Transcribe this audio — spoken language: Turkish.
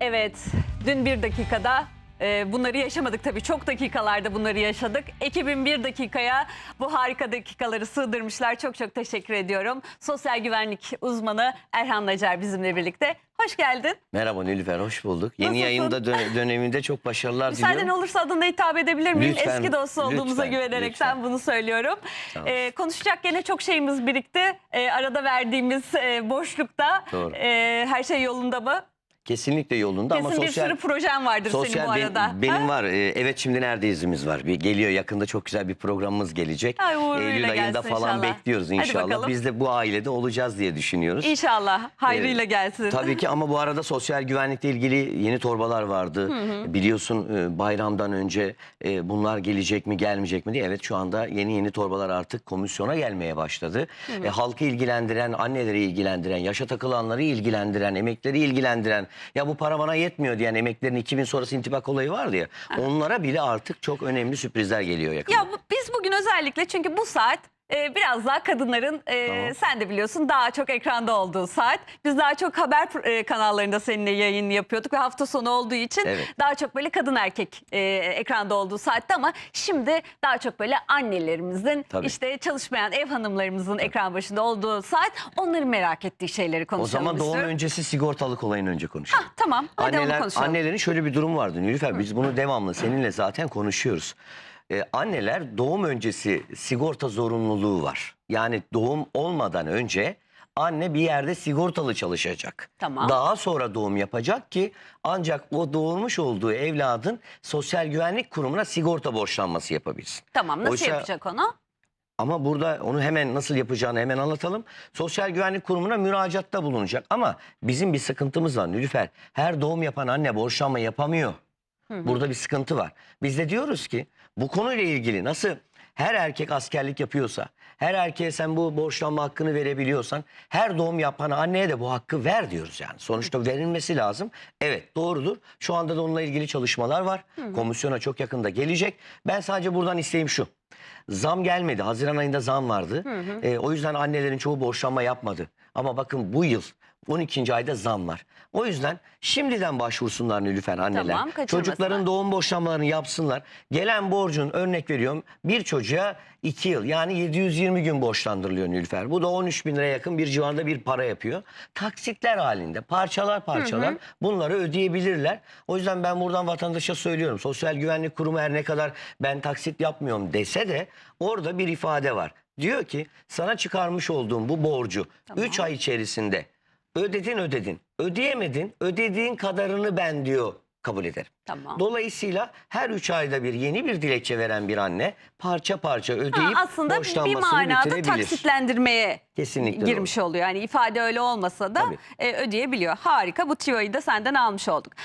Evet, dün bir dakikada e, bunları yaşamadık tabii. Çok dakikalarda bunları yaşadık. Ekibin bir dakikaya bu harika dakikaları sığdırmışlar. Çok çok teşekkür ediyorum. Sosyal güvenlik uzmanı Erhan Nacar bizimle birlikte. Hoş geldin. Merhaba Nilüfer, hoş bulduk. Yeni Nasılsın? yayında dö- döneminde çok başarılar Müsaaden diliyorum. olursa adına hitap edebilir miyim? Lütfen, Eski dost olduğumuza lütfen, güvenerekten lütfen. bunu söylüyorum. Sağ ol. E, konuşacak gene çok şeyimiz birikti. E, arada verdiğimiz e, boşlukta Doğru. e, her şey yolunda mı? Kesinlikle yolunda Kesin ama bir sosyal... sürü projen vardır senin Sosyal bu ben- arada. benim Ha? var. Ee, evet şimdi neredeyizimiz var. Bir geliyor yakında çok güzel bir programımız gelecek. Ay, Eylül ayında falan inşallah. bekliyoruz inşallah. Biz de bu ailede olacağız diye düşünüyoruz. İnşallah hayrıyla Ee, gelsin. Tabii ki ama bu arada sosyal güvenlikle ilgili yeni torbalar vardı. Biliyorsun e, bayramdan önce e, bunlar gelecek mi gelmeyecek mi diye. Evet şu anda yeni yeni torbalar artık komisyona gelmeye başladı. E, halkı ilgilendiren, anneleri ilgilendiren, yaşa takılanları ilgilendiren, emekleri ilgilendiren ya bu para bana yetmiyor diyen emeklerin 2000 sonrası intibak olayı vardı ya. Onlara bile artık çok önemli sürprizler geliyor yakında. Ya bu- biz bugün özellikle çünkü bu saat e, biraz daha kadınların e, Tamam. sen de biliyorsun daha çok ekranda olduğu saat. Biz daha çok haber e, kanallarında seninle yayın yapıyorduk ve hafta sonu olduğu için Evet. daha çok böyle kadın erkek e, ekranda olduğu saatte ama şimdi daha çok böyle annelerimizin Tabii. işte çalışmayan ev hanımlarımızın ekran başında olduğu saat onların merak ettiği şeyleri O konuşalım zaman doğum istiyorum. öncesi sigortalık olayını önce konuşalım. Tamam hadi onu Anneler, konuşalım. annelerin şöyle bir durum vardı Nilüfer. Biz bunu devamlı seninle zaten konuşuyoruz. Ee, anneler doğum öncesi sigorta zorunluluğu var. Yani doğum olmadan önce anne bir yerde sigortalı çalışacak. Tamam. Daha sonra doğum yapacak ki ancak o doğurmuş olduğu evladın sosyal güvenlik kurumuna sigorta borçlanması yapabilsin. Tamam nasıl Oysa- yapacak onu? Ama burada onu hemen nasıl yapacağını hemen anlatalım. Sosyal Güvenlik Kurumu'na müracaatta bulunacak. Ama bizim bir sıkıntımız var Nilüfer. Her doğum yapan anne borçlanma yapamıyor. Burada bir sıkıntı var. Biz de diyoruz ki bu konuyla ilgili nasıl her erkek askerlik yapıyorsa, her erkeğe sen bu borçlanma hakkını verebiliyorsan, her doğum yapan anneye de bu hakkı ver diyoruz yani. Sonuçta verilmesi lazım. Evet doğrudur. Şu anda da onunla ilgili çalışmalar var. Komisyona çok yakında gelecek. Ben sadece buradan isteğim şu. Zam gelmedi. Haziran ayında zam vardı. Ee, o yüzden annelerin çoğu borçlanma yapmadı. Ama bakın bu yıl 12. ayda zam var. O yüzden şimdiden başvursunlar Nilüfer anneler. Tamam, kaçırmasınlar. Çocukların doğum borçlanmalarını yapsınlar. Gelen borcun örnek veriyorum bir çocuğa 2 yıl yani 720 gün borçlandırılıyor Nilüfer. Bu da 13 bin liraya yakın bir civarında bir para yapıyor. Taksitler halinde parçalar parçalar bunları ödeyebilirler. O yüzden ben buradan vatandaşa söylüyorum. Sosyal Güvenlik Kurumu her ne kadar ben taksit yapmıyorum dese de orada bir ifade var. Diyor ki sana çıkarmış olduğum bu borcu 3 ay içerisinde ödedin ödedin. Ödeyemedin ödediğin kadarını ben diyor kabul ederim. Tamam. Dolayısıyla her 3 ayda bir yeni bir dilekçe veren bir anne parça parça ödeyip Ha, aslında bir borçlanmasını manada bitirebilir. taksitlendirmeye Kesinlikle girmiş oluyor. Yani ifade öyle olmasa da Tabii. e, ödeyebiliyor. Harika bu tiyoyu da senden almış olduk.